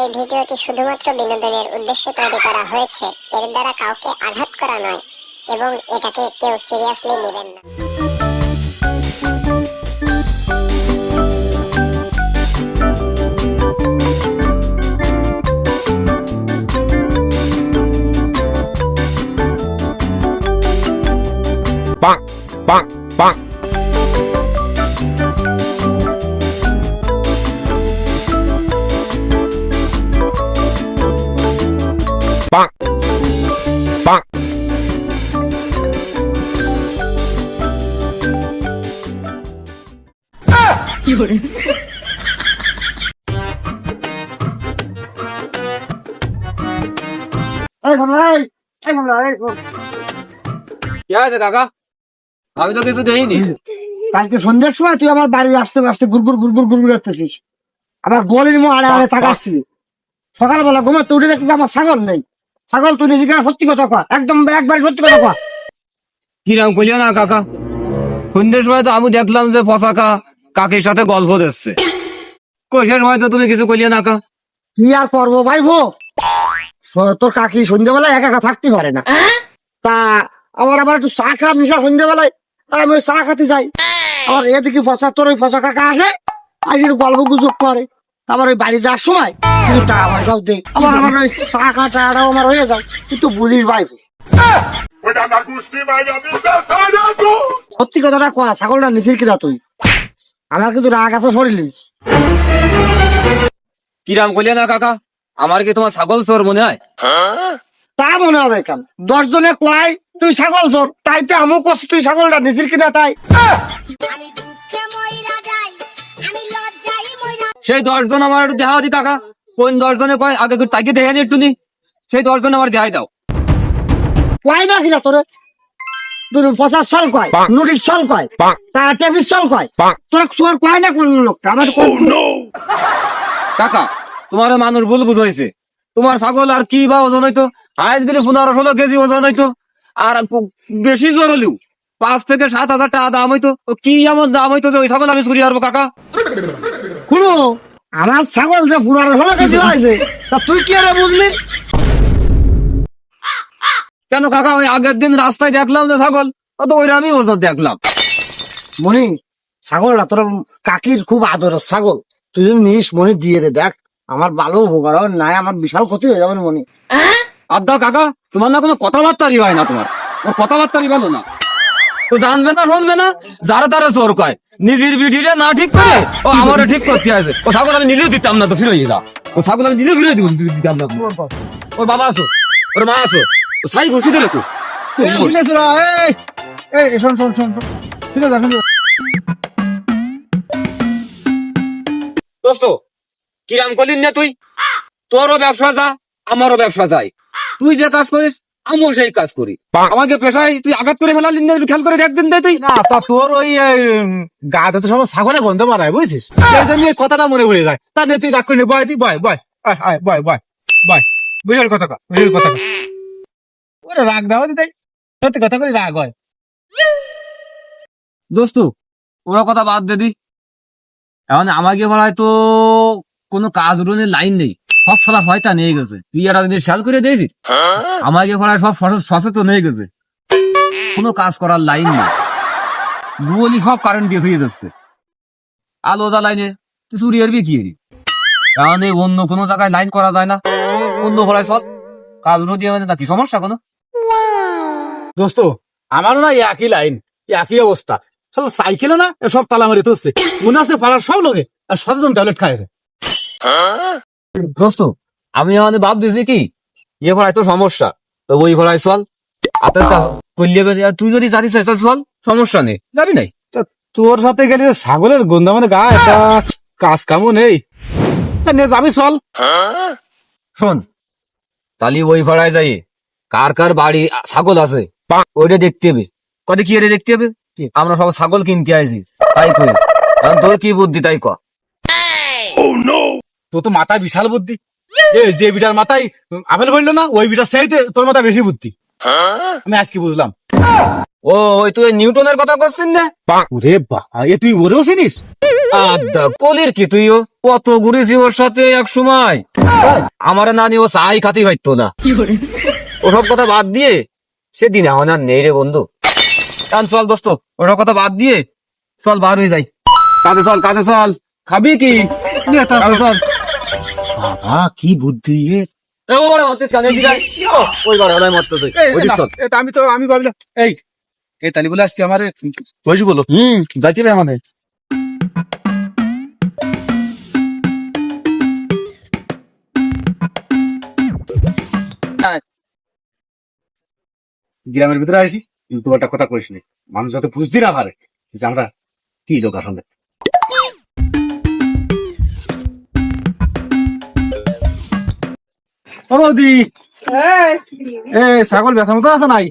এই ভিডিওটি শুধুমাত্র বিনোদনের উদ্দেশ্যে তৈরি করা হয়েছে, এর দ্বারা কাউকে আঘাত করা নয়, এবং এটাকে কেউ সিরিয়াসলি নেবেন না। হয়েছে কাকা? আমি তো কিছু দেইনি। কালকে সন্ধ্যার সময় তুই আমার বাড়ি আসতে আসতে গুড়গুড় গুড়গুড় গুড়গুড় করতেছিস। আবার গলির মো আড়ে আড়ে তাকাচ্ছিস সকালবেলা ঘুমাতে উঠে আমার ছাগল নেই। ছাগল তুই নিজেকে সত্যি কথা কয়। একদম একবার সত্যি কথা কয়। কিরাম কইলিও না কাকা? সন্ধ্যের সময় তো আমি দেখলাম যে পতাকা কাকির সাথে গল্প দিচ্ছে। কইসার সময় তো তুমি কিছু কইলিও না কা? কি আর করব ভাই ভো তোর কাকি সন্ধ্যাবেলায় একা একা থাকতে পারে না। তা আমার আবার একটু চা খা মিশা সন্ধ্যাবেলায়। তা আমি চা খাতে যাই। আবার এদিকে ফসা তোর ওই ফসা কাকা আসে আর একটু গল্প গুজব করে। তারপর ওই বাড়ি যাওয়ার সময় কিছু টাকা পয়সাও দেয় আবার আমার ওই চা খাটাটাও আমার হয়ে যায়। কিন্তু বুঝিস ভাই। সত্যি কথাটা কয়া ছাগলটা নিচির কিনা তুই? আমার কিন্তু রাগ আছে শরীরে কিরাম কইলিও না কাকা? আমার কি তোমার ছাগল চোর মনে হয়? তা মনে হবে কেন? দশ জনে কয় তুই ছাগল চোর। তাই তো আমিও করছি তুই ছাগলটা নিচির কিনা তাই? আমি দুঃখে মইরা যাই আমি লজ্জায় মইরা সেই দশজন আমার একটু দেখা দি কাকা। কোন দশজনে কয় আগে তাকে দেখে নি একটু নি সেই দশজন আমার দেখাই দাও। কয় না কিনা তোরে? তোর পচাশ চল কয় নুরিশ চল কয় টেবিস চল কয়. তোরা চোর কয় না কোন লোক আমার কাকা তোমার মানুষ ভুল বুঝাইছে। তোমার ছাগল আর কি বা ওজন হইতো? আজ দিলে পনেরো ষোলো কেজি ওজন হইতো। আর বেশি জোর হলেও পাঁচ থেকে সাত হাজার টাকা দাম হইতো। কি এমন দাম হইতো যে ওই ছাগল আমি চুরি হারবো কাকা? শুনো আমার ছাগল যে পুরানো হলো কেজি হয়েছে তা তুই কি আরে বুঝলি? কেন কাকা ওই আগের দিন রাস্তায় দেখলাম যে ছাগল ও তো ওইরা আমি ওজন দেখলাম। মনি ছাগলটা তোর কাকির খুব আদরের ছাগল। তুই যদি নিস মনি দিয়ে দে দেখ। আমার ভালো উপকার হয় নাই আমার বিশাল ক্ষতি হয়ে যাবে না মনি আদা কাকা তোমার না কোনো কথাবার্তারই হয় না তোমার। ওর কথাবার্তারই ভালো না। তো জানবে না শুনবে না? যারা তারা চোর কয়। নিজের বিটিটা না ঠিক করে ও আমারও ঠিক করতে আছে ও ছাগল আমি নিলেও দিতাম না তো ফিরে যা ও ছাগল আমি নিলেও ফিরে দিব দিতাম না। ওর বাবা আছো ওর মা আছো। সাই ঘুষি দিলে তো এই এই শোন শোন শোন শোন। ঠিক শুনে দোস্ত কিরাম করলিন না তুই? তোরও ব্যবসা যা আমারও ব্যবসা তুই যে কাজ করিস আমিও সেই কাজ করি। আমাকে পেশায় তুই আঘাত করে ফেলালি না খেয়াল করে দেখদিন দে তুই। না তা তোর ওই গাতে তো সব ছাগলে গন্ধ মারায় বুঝছিস? এই জন্য কথাটা মনে পড়ে যায়। তা নে তুই রাগ করে নে, বয় তুই বয় বয়। বয় বয় বয়। বুঝার কথা কা বুঝার কথা কা। ওরে রাগ দাও দিদি সত্যি কথা রাগ হয়। দোস্ত ওরা কথা বাদ দে দি। আমাকে বলায় তো কোনো কাজ লাইন নেই। সব নিয়ে গেছে। তুই আর একদিন করে দিয়েছিস বলায় সব সচেতন হয়ে গেছে। কোনো কাজ করার লাইন নেই। গুগলি সব কারেন্ট দিয়ে ধুয়ে যাচ্ছে আলো আলোদা লাইনে তুই চুরি আরবি কি কারণ অন্য কোনো জায়গায় লাইন করা যায় না। অন্য ফলায় চল। কাজ রুন দিয়ে মানে নাকি? সমস্যা কোনো? দোস্ত আমারও না একই লাইন একই অবস্থা। সব সাইকেলে না সব তালা মারি তুলছে মনে আছে পাড়ার সব লোকে আর সচেতন টয়লেট খাইছে দোস্ত আমি মানে ভাব দিছি কি ইয়ে করাই তো সমস্যা তো ওই করাই চল। তুই যদি জানিস চল সমস্যা নেই। যাবি নাই? তোর সাথে গেলে ছাগলের গন্ধ মানে গা এটা কাজ কামও নেই। নে যাবি চল। শোন তাহলে ওই ভাড়ায় যাই কার কার বাড়ি ছাগল আছে ওইটা দেখতে হবে। কত কি রে দেখতে হবে? আমরা সব ছাগল কিনতে আইছি তাই কই। এখন তোর কি বুদ্ধি তাই ক। তোর তো মাথায় বিশাল বুদ্ধি। এ যে বিটার মাথায় আপেল পড়ল না ওই বিটার চাইতে তোর মাথায় বেশি বুদ্ধি। আমি আজকে বুঝলাম। ও ওই তুই নিউটনের কথা করছিস না? ওরে বা এ তুই ওরেও চিনিস? আদা কলির কি তুইও কত ঘুরেছি ওর সাথে এক সময়। আমার নানি ও চাই খাতি হইতো না। ওসব কথা বাদ দিয়ে সেদিন আমার আর নেই রে বন্ধু। কান চল দোস্ত ওসব কথা বাদ দিয়ে চল বার হয়ে যাই। কাজে চল কাজে চল। খাবি কি? চল। বাবা কি বুদ্ধি আমি তো আমি ভাবলাম এই তালি বলে আজকে আমার। বলো। হম যাইতে আমাদের। গ্রামের ভিতরে আইছি কিন্তু তোমার একটা কথা কইস নি। মানুষ যাতে বুঝতে না পারে যে আমরা কি লোক আসলে। ও বৌদি! এ ছাগল বেচার মতো আছে নাই?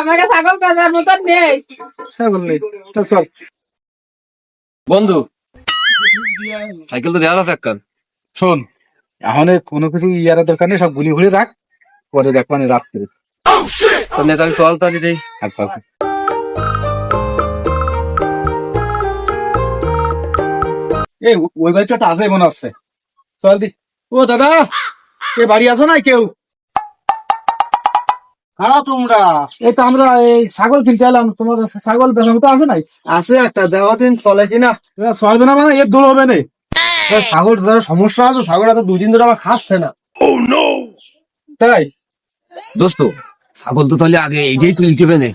আমাকে ছাগল বাজার মতন নেই। ছাগল নেই। চল চল। বন্ধু সাইকেল তো দেওয়া আছে একখান। শোন এখন কোনো কিছু ইয়ার দরকার নেই সব গুলি ঘুরে রাখ পরে দেখ মানে রাত্রে তো নেতালি চল আর পাবো। এই ওই বাড়িটা একটা আছে মনে হচ্ছে। চল দি। ও দাদা! কে বাড়ি আছো না কেউ? কারা তোমরা। এই তো আমরা এই ছাগল কিনতে এলাম। তোমার ছাগল বেচার মতো আছে নাই? আছে একটা দেওয়া দিন চলে কিনা। চলবে না মানে এর দূর হবে না। ছাগল ধরে সমস্যা আছে ছাগলটা তো দুদিন ধরে আমার খাচ্ছে না। তাই? দোস্ত ছাগল তো তাহলে আগে এইটাই তুলতে হবে না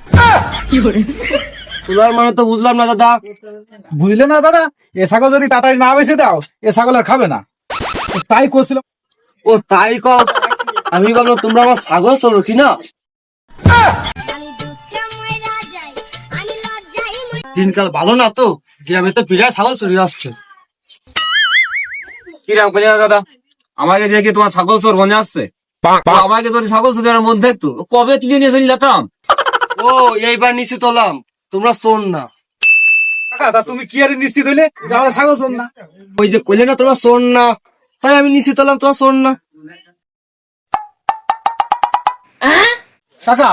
তোলার মানে তো বুঝলাম না দাদা। বুঝলে না দাদা? এ ছাগল যদি তাড়াতাড়ি না বেঁচে দাও এ ছাগল আর খাবে না। তাই করছিলাম ও তাই কর। আমি ভাবলাম তোমরা আমার ছাগল চলো আমি লজ্জায় মইরা দিনকাল ভালো না তো? গ্রামে তো বিরাট ছাগল চলে আসছে। কি রাম কইয়া দাদা? আমাকে দেখে তোমার ছাগল চোর মনে আসছে? তো আমাকে তোর মধ্যে তো কবে তুলে নিয়ে চলে যেতাম? ও এইবার নিচে তোলাম তোমরা শোন না। কাকা তুমি কি আর নিশ্চিত হইলে? যে আমরা ছাগল শোন না। ওই যে কইলে না তোমরা শোন না। তাই আমি নিচে তোলাম তোমরা শোন না। কাকা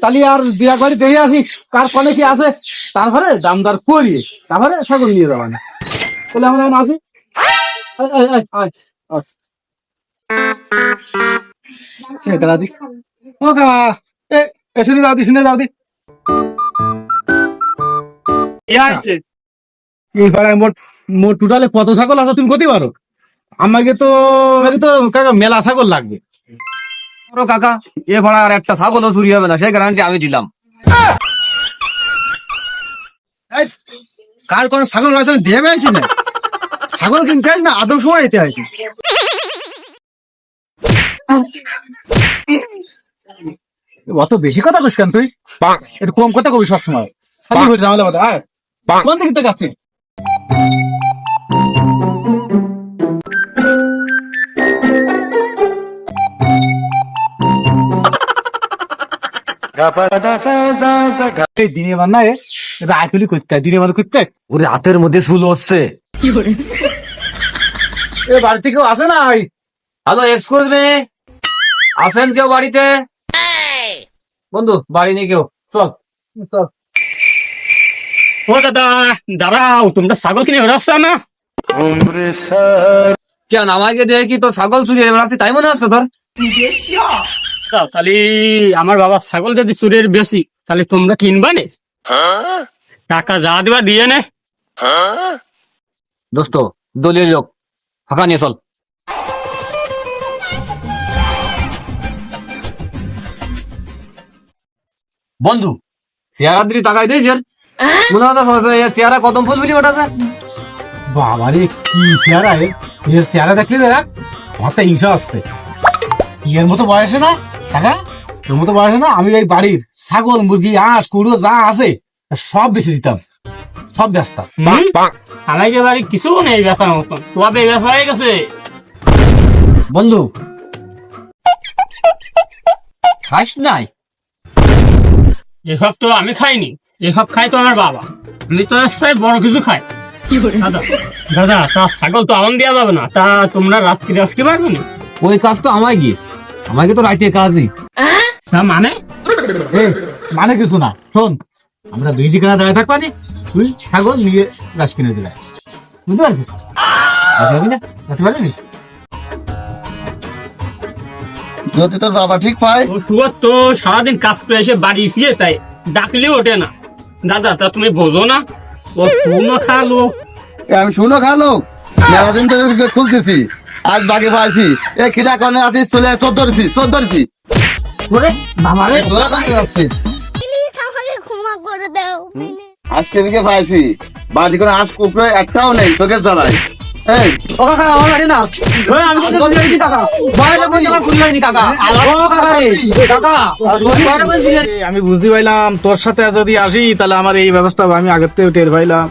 তাহলে আর বিয়া বাড়ি দেখে আসি কার কনে কি আছে? তারপরে দাম দর করিয়ে তারপরে ছাগল নিয়ে যাওয়া না। বলে আমরা এখন আসি। আয়, আয়, আয়, আয়, দাদা দি? ও কাকা এ এ, শুনে যাও দি শুনে যাও দি। এই পাড়ায় মোট মোট টোটালে কত ছাগল আছে তুমি কত পারো? আমাকে তো আমাকে তো কাকা মেলা ছাগল লাগবে। বড় কাকা এ ভাড়া আর একটা ছাগলও চুরি হবে না সেই গ্যারান্টি আমি দিলাম। কার কোন ছাগল রয়েছে আমি দেবে না। ছাগল কিনতে আসি না আদম সময় এতে আইছি অত বেশি কথা কইস কেন তুই? একটু কম কথা কবি সবসময়। খালি আয়। কোন দিকে থেকে দিনে বার না এ রায় তুলি করতে দিনে করতে। ওরে হাতের মধ্যে চুল হচ্ছে। এ বাড়ি থেকে কেউ আসে না হ্যালো এক্সকিউজ মি আছেন কেউ বাড়িতে? বন্ধু বাড়ি নেই কেউ। চল। চল। ও দাদা দাঁড়াও তোমরা ছাগল কিনে বেড়াচ্ছ না? কেন আমাকে দেখে কি? তো ছাগল চুরি হয়ে বেড়াচ্ছি তাই মনে হচ্ছে তোর? তাহলে আমার বাবা ছাগল যদি চুরের বেশি তাহলে তোমরা কিনবা নে। টাকা যা দিবা দিয়ে নে। দোস্ত দলীয় লোক ফাঁকা নিয়ে চল। বন্ধু চেহারা দিদি তাকাই দিয়েছেন মনে হচ্ছে চেহারা কদম ফুল বিলি ওঠাছে বাবারে কি চেহারা এর চেহারা দেখলি দেখ আমার তো হিংসা আসছে এর মতো বয়সে না? টাকা? এর মতো বয়সে না? আমি এই বাড়ির ছাগল মুরগি হাঁস কুড়ো যা আছে সব বেশি দিতাম। সব ব্যস্তাম আমাকে বাড়ি কিছু নেই বেচার মতন। তোমার বেচা হয়ে গেছে। বন্ধু খাস নাই? এসব তো আমি খাইনি। এসব খাই তো আমার বাবা। আমি তো এসে বড় কিছু খাই দাদা দাদা তা ছাগল তো আমন দেওয়া যাবে না। তা তোমরা রাত্রি আসতে পারবে না? ওই কাজ তো আমায় গিয়ে। আমাকে তো রাইতে কাজ নেই তা মানে? এ মানে কিছু না। শোন আমরা দুই ঠিকানা দাঁড়িয়ে থাকবানি তুই ছাগল নিয়ে গাছ কিনে দিলে। বুঝতে পারছিস? যাবি না? যেতে পারিনি যদি তোর বাবা ঠিক পায় ও তো সারাদিন কাজ করে এসে বাড়ি ফিরে তাই ডাকলেও ওঠে না। দাদা তা তুমি বোঝো না ও শুনো খালো। আমি শুনো খালো। ধরে ওকে খুলতেছি আজ বাগে পাইছি। এ খিটা কনে আছিস চলে চোদ্দ ধরেছি চোদ্দ ধরেছি ওরে বাবা রে। তোরা আমাকে ক্ষমা করে দাও আজকে দিকে পাইছি। বাড়ি করে আঁশ কুপড়ে একটাও নেই তোকে জ্বালাই। এই ও কাকা আমার বাড়ি না। ওই আমি তো কোন কাকা। ও কাকা রে কাকা। বুঝতে পাইলাম তোর সাথে যদি আসি তাহলে আমার এই ব্যবস্থা আমি আগের থেকে টের পাইলাম।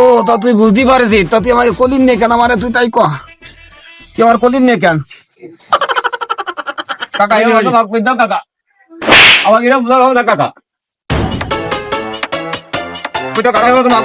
ও তা তুই বুঝতে পারিস তা তুই আমাকে কলিন নে কেন? আমারে তুই তাই কহ তুই আমার কলিন নে কেন? কাকা এই কথা ভাগ করে দাও কাকা। আমাকে বুঝা হবে না কাকা। কাকা